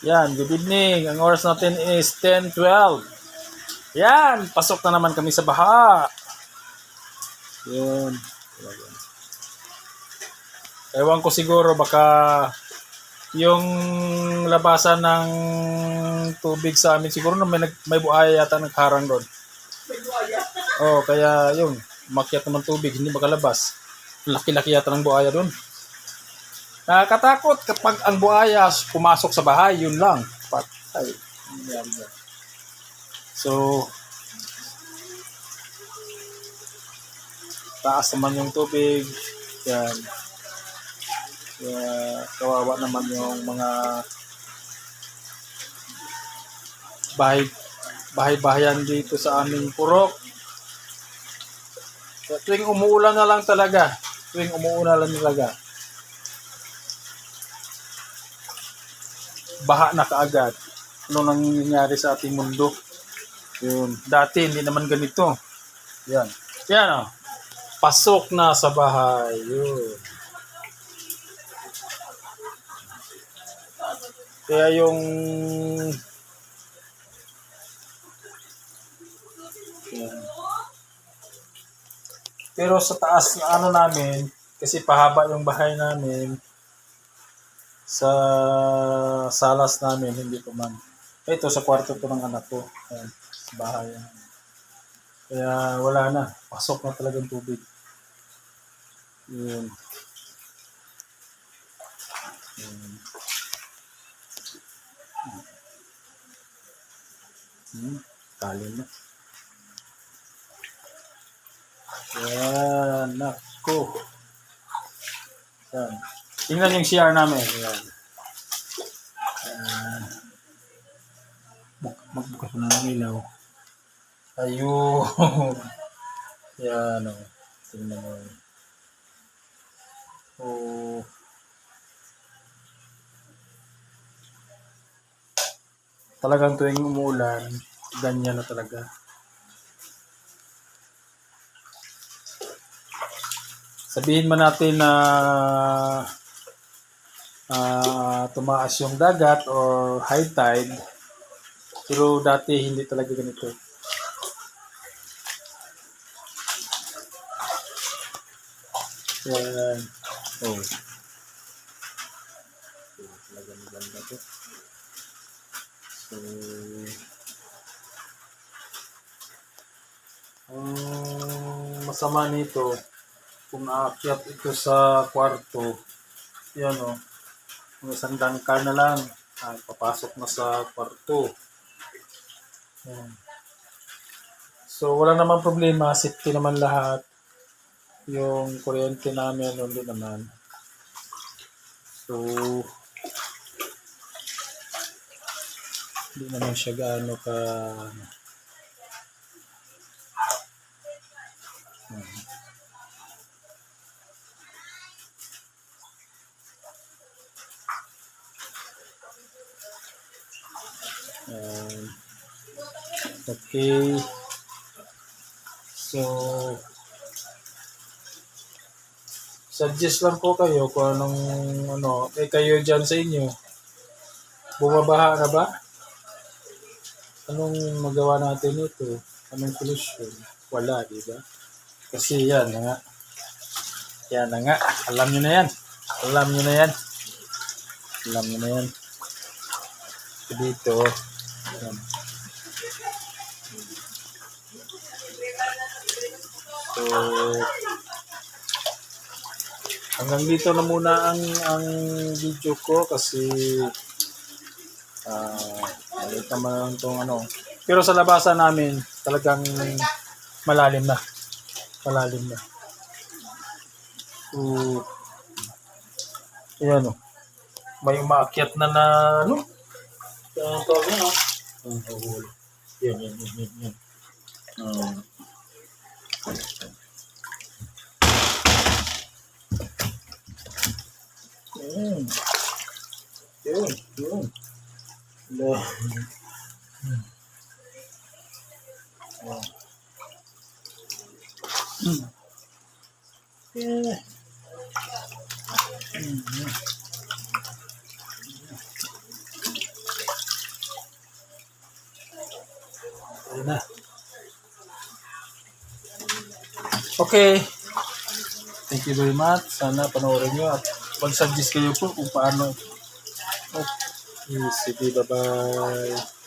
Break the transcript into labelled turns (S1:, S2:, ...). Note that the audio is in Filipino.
S1: Yan, good evening. Ang oras natin is 10.12. Yan, pasok na naman kami sa baha. Yun. Ewan ko siguro baka yung labasan ng tubig sa amin siguro na may, nag, may buhaya yata nagharang doon. Oh, kaya yun, makyat naman tubig, hindi makalabas. Laki-laki yata ng buhaya doon. Nakakatakot kapag ang buhaya pumasok sa bahay, yun lang. Patay. So, taas naman yung tubig. Yan. Kaya, kawawa naman yung mga bahay bahay-bahayan dito sa aming purok. Tuwing umuulan na lang talaga. Tuwing umuulan lang talaga. Baha na kaagad. Ano nang nangyayari sa ating mundo? Yun. Dati hindi naman ganito. Yan. Yan oh. Pasok na sa bahay. Yun. Kaya yung Yan. Pero sa taas na ano namin, kasi pahaba yung bahay namin, sa salas namin, hindi ko man. Ito, sa kwarto to ng anak ko. Ayan, sa bahay. Kaya wala na. Pasok na talagang tubig. Yun. Yun. Hmm, tali na. Yan, nako. Yan. Tingnan yung CR namin. Yan. Yan. Buk- Magbukas na ng ilaw. Ayun. Yan o. Tingnan mo. Oh. Talagang tuwing umuulan, ganyan na talaga. Sabihin man natin na ah, tumaas yung dagat or high tide, pero dati hindi talaga ganito. Yan. Oh. Talaga maganda to. So, ang masama nito, kung aakyat ito sa kwarto, yan o, kung isang dangkal na lang, ah, papasok na sa kwarto. Yan. So, wala naman problema, safety naman lahat. Yung kuryente namin, hindi naman. So, hindi naman siya gaano ka... Hmm. Um, okay. So, suggest lang ko kayo kung anong ano, eh kayo dyan sa inyo. Bumabaha na ba? Anong magawa natin ito? Anong solusyon? Wala, di ba? Kasi yan na nga. Yan na nga. Alam nyo na yan. Alam nyo na yan. Alam nyo na yan. Dito. So, hanggang dito na muna ang ang video ko kasi ah maliit naman itong ano. Pero sa labasan namin, talagang malalim na. Malalim na. So, ayan o. May umaakyat na na, ano? Ang tawag niya, no? Ang. Yan, yan, yan, yan, yan. Ah. Yun. Yun, yun. Lo. Hmm. Oh. Hmm. Yeah. Okay. Thank you very much. Sana panoorin nyo at mag-suggest kayo po kung paano. Okay. Sige, bye-bye.